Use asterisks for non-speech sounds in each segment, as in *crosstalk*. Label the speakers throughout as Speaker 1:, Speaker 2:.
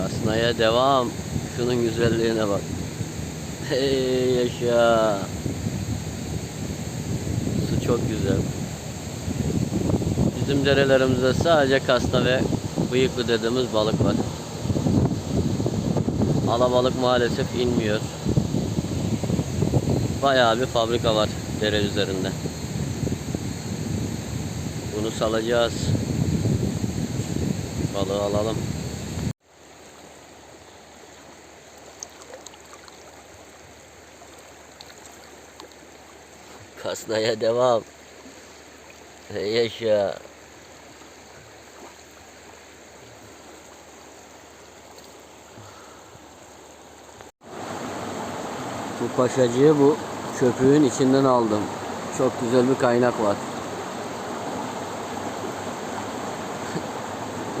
Speaker 1: Kasnaya devam. Şunun güzelliğine bak. Hey yaşa. Su çok güzel. Bizim derelerimizde sadece kasna ve bıyıklı dediğimiz balık var. Alabalık maalesef inmiyor. Bayağı bir fabrika var dere üzerinde. Bunu salacağız. Balığı alalım. Kasnaya devam. Yaşa. Bu paşacığı bu köpüğün içinden aldım. Çok güzel bir kaynak var.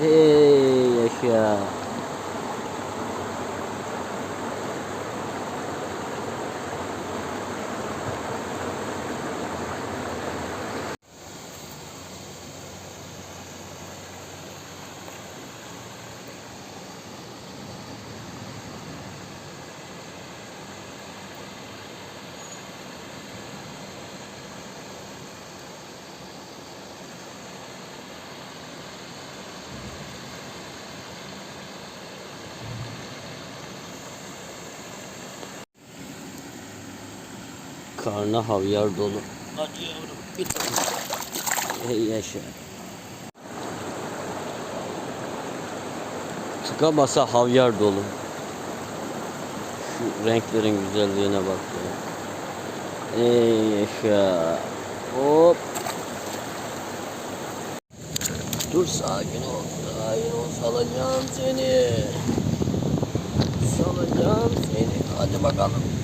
Speaker 1: *laughs* hey yaşa. Karnı havyar dolu. Hadi yavrum bir tane. Hey yaşa. Tıka basa havyar dolu. Şu renklerin güzelliğine bak ya. Hey yaşa. Hop. Dur sakin ol. Sakin ol. Salacağım seni. Salacağım seni. Hadi bakalım.